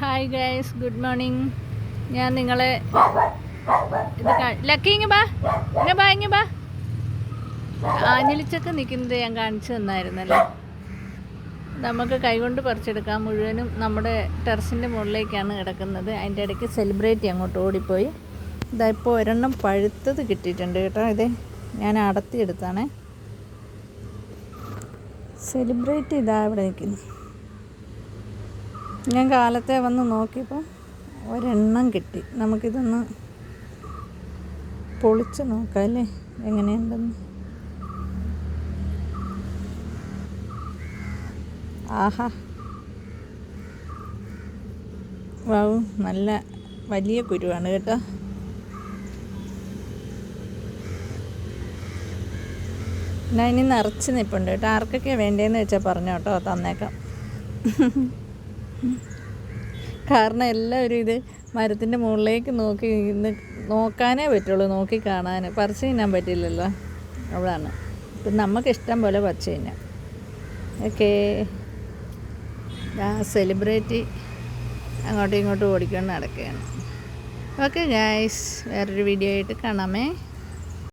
Hi guys good morning ഞാൻ നിങ്ങളെ ഇത് ലക്കി ഇങ്ങ ബാ. ഇങ്ങ ബാ ഇങ്ങ ബാ. ആഞ്ഞിലിച്ചൊക്കെ നിൽക്കുന്നത് ഞാൻ കാണിച്ചു തന്നായിരുന്നല്ലോ. നമുക്ക് കൈകൊണ്ട് പറിച്ചെടുക്കാം. മുഴുവനും നമ്മുടെ ടെറസിന്റെ മുകളിലേക്കാണ് കിടക്കുന്നത്. അതിന്റെ ഇടയ്ക്ക് സെലിബ്രേറ്റ് അങ്ങോട്ട് ഓടിപ്പോയി. ഇതാ ഇപ്പോൾ ഒരെണ്ണം പഴുത്തത് കിട്ടിയിട്ടുണ്ട് കേട്ടോ. ഇത് ഞാൻ അടത്തിയെടുത്താണേ. സെലിബ്രേറ്റ് ഇതാ ഇവിടെ നിൽക്കുന്നു. ഞാൻ കാലത്തെ വന്ന് നോക്കിയപ്പോൾ ഒരെണ്ണം കിട്ടി. നമുക്കിതൊന്ന് പൊളിച്ച് നോക്കാം അല്ലേ? എങ്ങനെയുണ്ടെന്ന്. ആഹാ. വാവ് നല്ല വലിയ കുരുവാണ് കേട്ടോ. ഞാൻ ഇനി നിറച്ച് നിൽപ്പുണ്ട് കേട്ടോ. ആർക്കൊക്കെയാണ് വേണ്ടതെന്ന് വെച്ചാൽ പറഞ്ഞോട്ടോ തന്നേക്കാം. കാരണം എല്ലാവരും ഇത് മരത്തിന്റെ മുകളിലേക്ക് നോക്കി ഇന്ന് നോക്കാനേ പറ്റുള്ളൂ നോക്കി കാണാൻ പറിച്ചു തിന്നാൻ പറ്റില്ലല്ലോ. അവിടാണ് ഇപ്പം നമുക്ക് ഇഷ്ടം പോലെ പറിച്ചു തിന്നാം. ഓക്കേ. ആ സെലിബ്രേറ്റ് അങ്ങോട്ടും ഇങ്ങോട്ടും ഓടിക്കൊണ്ട് നടക്കുകയാണ്. ഓക്കെ ഗായ്സ് വേറൊരു വീഡിയോ ആയിട്ട് കാണാമേ.